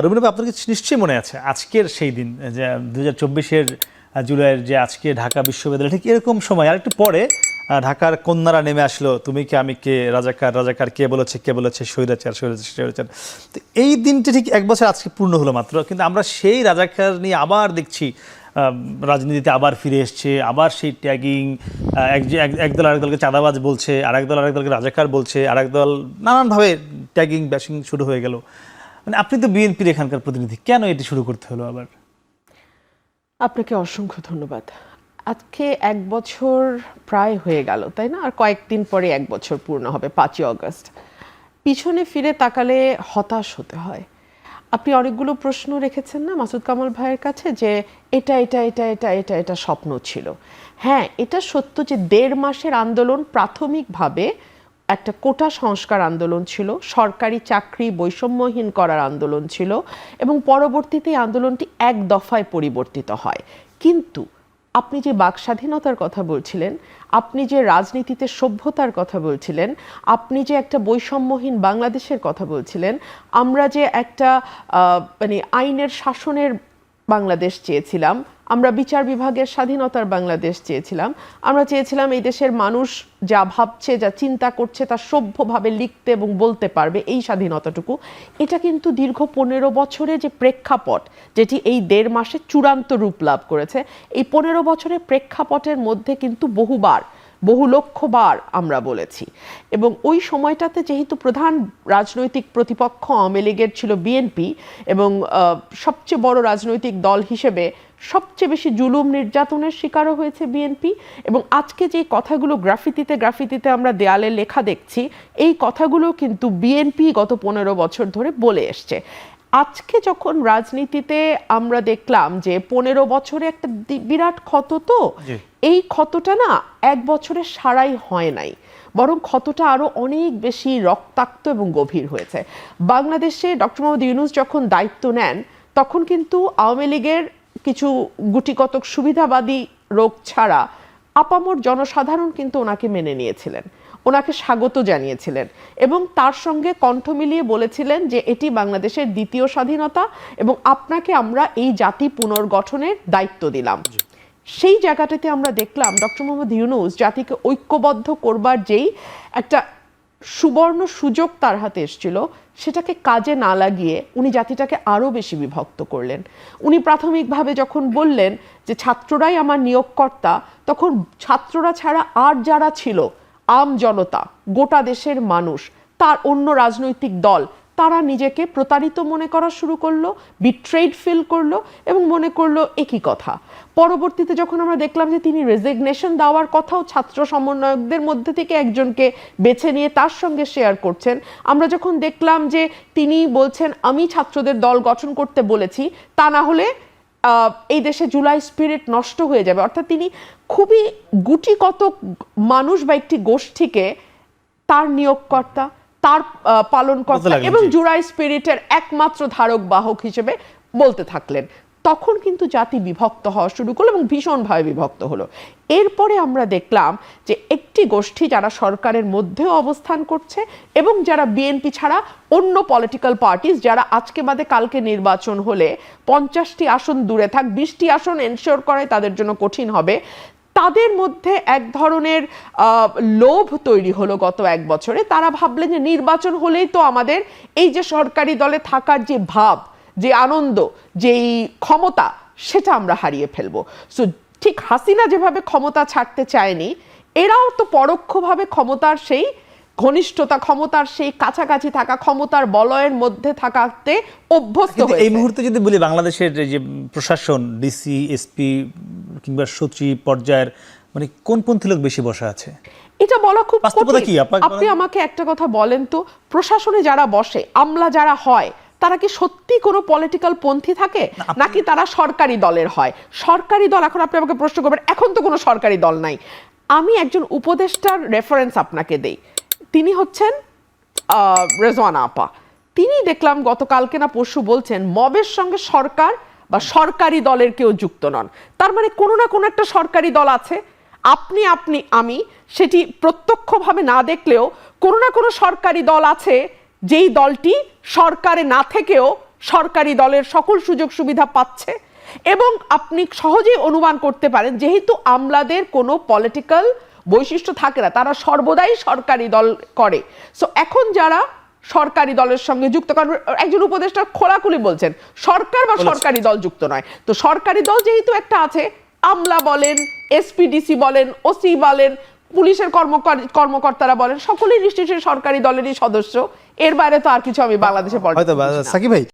রবীন্দ্র আপনার কিছু নিশ্চয়ই মনে আছে আজকের সেই দিন যে দু হাজার চব্বিশের জুলাইয়ের যে আজকে ঢাকা বিশ্ববিদ্যালয়, ঠিক এরকম সময়। আর একটু পরে ঢাকার কন্যারা নেমে আসলো, তুমি কে আমি কে? রাজাকার রাজাকার কে বলেছে কে বলেছে? স্বৈরাচার স্বৈরাচার স্বৈরাচার। তো এই দিনটি ঠিক এক বছর আজকে পূর্ণ হলো মাত্র, কিন্তু আমরা সেই রাজাকার নিয়ে আবার দেখছি রাজনীতিতে আবার ফিরে এসছে, আবার সেই ট্যাগিং এক এক- একদল আরেক দলকে চাঁদাবাজ বলছে, আরেক দল আরেক দলকে রাজাকার বলছে, আরেক দল নানানভাবে ট্যাগিং, ব্যাশিং শুরু হয়ে গেল। মানে আপনি তো বিএনপির এখানকার প্রতিনিধি, কেন এটি শুরু করতে হলো আবার? আপনাকে অসংখ্য ধন্যবাদ। আজকে এক বছর প্রায় হয়ে গেল, তাই না? আর কয়েকদিন পরে এক বছর পূর্ণ হবে, পাঁচই অগস্ট পিছনে ফিরে তাকালে হতাশ হতে হয়। আপনি অনেকগুলো প্রশ্ন রেখেছেন না মাসুদ কামাল ভাইয়ের কাছে যে এটা এটা এটা এটা এটা এটা স্বপ্ন ছিল। হ্যাঁ এটা সত্য যে দেড় মাসের আন্দোলন প্রাথমিকভাবে একটা কোটা সংস্কার আন্দোলন ছিল, সরকারি চাকরি বৈষম্যহীন করার আন্দোলন ছিল এবং পরবর্তীতে আন্দোলনটি এক দফায় পরিবর্তিত হয়। কিন্তু আপনি যে বাক স্বাধীনতার কথা বলছিলেন, আপনি যে রাজনীতিতে সভ্যতার কথা বলছিলেন, আপনি যে একটা বৈষম্যহীন বাংলাদেশের কথা বলছিলেন, আমরা যে একটা মানে আইনের শাসনের বাংলাদেশ চেয়েছিলাম আমরা বিচার বিভাগের স্বাধীনতার বাংলাদেশ চেয়েছিলাম। আমরা চেয়েছিলাম এই দেশের মানুষ যা ভাবছে, যা চিন্তা করছে, তা সভ্যভাবে লিখতে এবং বলতে পারবে এই স্বাধীনতাটুকু। এটা কিন্তু দীর্ঘ পনেরো বছরে যে প্রেক্ষাপট, যেটি এই দেড় মাসে চূড়ান্ত রূপ লাভ করেছে, এই পনেরো বছরের প্রেক্ষাপটের মধ্যে কিন্তু বহুবার বহু লক্ষবার আমরা বলেছি। এবং ওই সময়টাতে যেহেতু প্রধান রাজনৈতিক প্রতিপক্ষ আওয়ামী লীগের ছিল বিএনপি এবং সবচেয়ে বড় রাজনৈতিক দল হিসেবে সবচেয়ে বেশি জুলুম নির্যাতনের শিকারও হয়েছে বিএনপি। এবং আজকে যে কথাগুলো গ্রাফিতিতে গ্রাফিতিতে আমরা দেয়ালে লেখা দেখছি, এই কথাগুলো কিন্তু বিএনপি গত পনেরো বছর ধরে বলে এসছে। আজকে যখন রাজনীতিতে আমরা দেখলাম যে পনেরো বছরে একটা বিরাট ক্ষত তো এই ক্ষতটা না এক বছরে সারাই হয় নাই। বরং ক্ষতটা আরও অনেক বেশি রক্তাক্ত এবং গভীর হয়েছে। বাংলাদেশে ডক্টর মোহাম্মদ ইউনুস যখন দায়িত্ব নেন তখন কিন্তু আওয়ামী লীগের কিছু গুটিকতক সুবিধাবাদী রোগ ছাড়া আপামর জনসাধারণ কিন্তু ওনাকে মেনে নিয়েছিলেন। ওনাকে স্বাগত জানিয়েছিলেন এবং তার সঙ্গে কণ্ঠ মিলিয়ে বলেছিলেন যে এটি বাংলাদেশের দ্বিতীয় স্বাধীনতা এবং আপনাকে আমরা এই জাতি পুনর্গঠনের দায়িত্ব দিলাম। সেই জায়গাটাতে আমরা দেখলাম ডক্টর মোহাম্মদ ইউনুস জাতিকে ঐক্যবদ্ধ করবার যেই একটা সুবর্ণ সুযোগ তার হাতে এসেছিল সেটাকে কাজে না লাগিয়ে উনি জাতিটাকে আরও বেশি বিভক্ত করলেন। উনি প্রাথমিকভাবে যখন বললেন যে ছাত্ররাই আমার নিয়োগকর্তা তখন ছাত্ররা ছাড়া আর যারা ছিল আম জনতা, গোটা দেশের মানুষ, তার অন্য রাজনৈতিক দল, তারা নিজেকে প্রতারিত মনে করা শুরু করল বিট্রেড ফিল করল এবং মনে করল একই কথা। পরবর্তীতে যখন আমরা দেখলাম যে তিনি রেজিগনেশন দেওয়ার কথাও ছাত্র সমন্বয়কদের মধ্যে থেকে একজনকে বেছে নিয়ে তার সঙ্গে শেয়ার করছেন, আমরা যখন দেখলাম যে তিনি বলছেন, আমি ছাত্রদের দল গঠন করতে বলেছি, তা না হলে এই দেশে জুলাই স্পিরিট নষ্ট হয়ে যাবে। অর্থাৎ তিনি খুবই গুটি কতক মানুষ বা একটি গোষ্ঠীকে তার নিয়োগকর্তা তার পালনকর্তা এবং জুলাই স্পিরিটের একমাত্র ধারক বাহক হিসেবে বলতে থাকলেন। তখন কিন্তু জাতি বিভক্ত হওয়া শুরু করল এবং ভীষণভাবে বিভক্ত হলো। এরপরে আমরা দেখলাম যে একটি গোষ্ঠী যারা সরকারের মধ্যেও অবস্থান করছে এবং যারা বিএনপি ছাড়া অন্য পলিটিক্যাল পার্টিস যারা আজকে বাদে কালকে নির্বাচন হলে পঞ্চাশটি আসন দূরে থাক, বিশটি আসন এনশিওর করাই তাদের জন্য কঠিন হবে, তাদের মধ্যে এক ধরনের লোভ তৈরি হলো গত এক বছরে। তারা ভাবলেন যে নির্বাচন হলেই তো আমাদের এই যে সরকারি দলে থাকার যে ভাব যে আনন্দ যেই ক্ষমতা সেটা আমরা হারিয়ে ফেলব। সো ঠিক হাসিনা যেভাবে ক্ষমতা ছাড়তে চায়নি এরাও তো পরোক্ষভাবে ক্ষমতার সেই ঘনিষ্ঠতা ক্ষমতার সেই কাছাকাছি থাকা ক্ষমতার বলয়ের মধ্যে থাকাতে অভ্যস্ত এই মুহূর্তে যদি বলি বাংলাদেশের যে প্রশাসন ডিসি এসপি কিংবা সচিব পর্যায়ের মানে কোন পন্থী লোক বেশি বসা আছে? এটা বলা খুব। আপনি আমাকে একটা কথা বলেন তো প্রশাসনে যারা বসে আমলা যারা হয় তারা কি সত্যি কোনো পলিটিক্যাল পন্থী থাকে? নাকি তারা সরকারি দলের হয়? সরকারি দল এখন আপনি আমাকে প্রশ্ন করবেন এখন তো কোনো সরকারি দল নাই। আমি একজন উপদেষ্টার রেফারেন্স আপনাকে দেই। তিনি হচ্ছেন রেজওয়ানা আপা। তিনি দেখলাম গতকালকে না পরশু বলছেন মবের সঙ্গে সরকার বা সরকারি দলের কেউ যুক্ত নন। তার মানে কোনো না কোনো একটা সরকারি দল আছে। আপনি আপনি আমি সেটি প্রত্যক্ষভাবে না দেখলেও কোনো না কোনো সরকারি দল আছে যেই দলটি সরকারে না থেকেও সরকারি দলের সকল সুযোগ সুবিধা পাচ্ছে এবং আপনি সহজেই অনুমান করতে পারেন যেহেতু আমলাদের কোনো পলিটিক্যাল বৈশিষ্ট্য থাকে না তারা সর্বদাই সরকারি দল করে। সো এখন যারা সরকারি দলের সঙ্গে যুক্ত কারণ একজন উপদেষ্টা খোলাখুলি বলছেন সরকার বা সরকারি দল যুক্ত নয়। তো সরকারি দল যেহেতু একটা আছে আমলা বলেন এসপিডিসি বলেন ওসি বলেন পুলিশের কর্মকর- কর্মকর্তারা বলেন সকলেই নিশ্চয়ই সরকারি দলেরই সদস্য। এর বাইরে তো আর কিছু আমি বাংলাদেশে পড়ি সাকিব ভাই